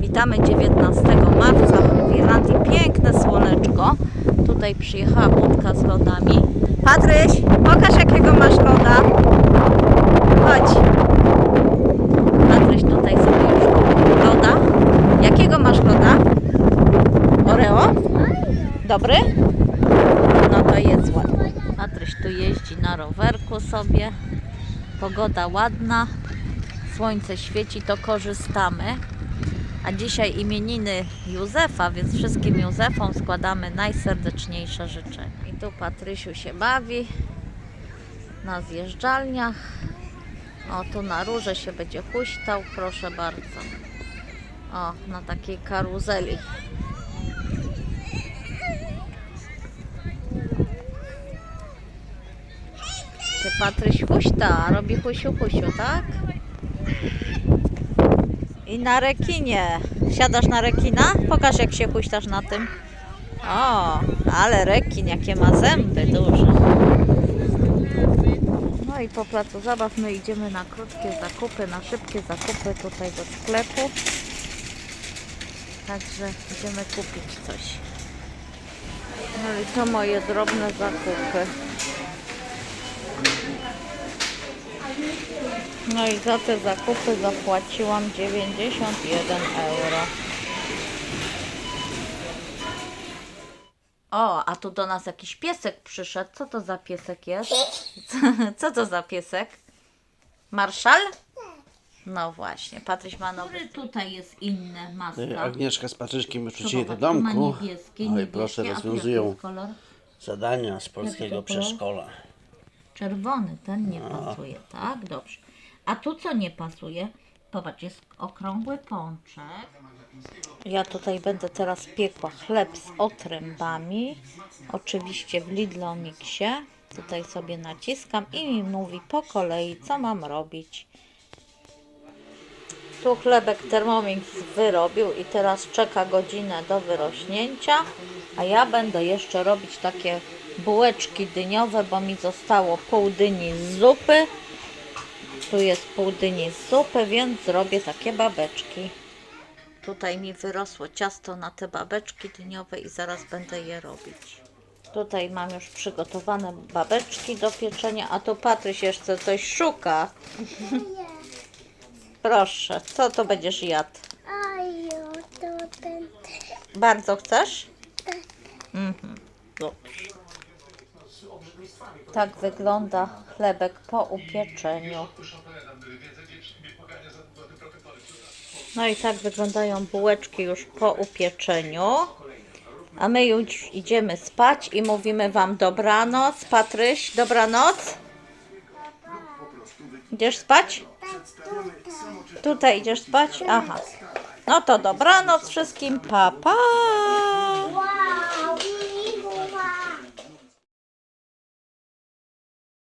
Witamy 19 marca w Irlandii. Piękne słoneczko. Tutaj przyjechała budka z lodami. Patryś, pokaż jakiego masz loda. Chodź. Patryś tutaj sobie już loda. Jakiego masz loda? Oreo? Dobry? No to jest ładny. Patryś tu jeździ na rowerku sobie. Pogoda ładna. Słońce świeci, to korzystamy. A dzisiaj imieniny Józefa, więc wszystkim Józefom składamy najserdeczniejsze życzenia. I tu Patrysiu się bawi na zjeżdżalniach. O, tu na róże się będzie huśtał, proszę bardzo. O, na takiej karuzeli. Się Patryś huśta, robi husiu husiu, tak? I na rekinie. Siadasz na rekina? Pokaż jak się huśtasz na tym. O, ale rekin, jakie ma zęby duże. No i po placu zabaw my idziemy na krótkie zakupy, na szybkie zakupy tutaj do sklepu. Także idziemy kupić coś. No i to moje drobne zakupy. No i za te zakupy zapłaciłam 91 euro. O, a tu do nas jakiś piesek przyszedł. Co to za piesek jest? Co to za piesek? Marszal? No właśnie, Patryś ma nowy. Tutaj jest inne maska. Agnieszka z Patryczkiem już wrócili do Zobacz, tu ma domku. niebieskie, Oj, niebieskie. proszę, A tu jaki rozwiązują jest kolor? zadania z Jaki polskiego to kolor? przedszkola. Czerwony, ten nie pasuje, tak? Dobrze. A tu co nie pasuje? Popatrz, jest okrągły pączek. Ja tutaj będę teraz piekła chleb z otrębami. Oczywiście w Lidlomixie. Tutaj sobie naciskam i mi mówi po kolei, co mam robić. Tu chlebek Thermomix wyrobił i teraz czeka godzinę do wyrośnięcia, a ja będę jeszcze robić takie bułeczki dyniowe, bo mi zostało pół dyni z zupy. Tu jest pół dyni z zupy, więc zrobię takie babeczki. Tutaj mi wyrosło ciasto na te babeczki dyniowe i zaraz będę je robić. Tutaj mam już przygotowane babeczki do pieczenia, a tu Patryś jeszcze coś szuka. Proszę, co to będziesz jadł? To ten. Bardzo chcesz? Mhm, dobrze. Tak wygląda chlebek po upieczeniu. No i tak wyglądają bułeczki już po upieczeniu. A my już idziemy spać i mówimy Wam dobranoc. Patryś, dobranoc. Idziesz spać? Tutaj idziesz spać? Aha. No to dobranoc wszystkim. Pa, pa.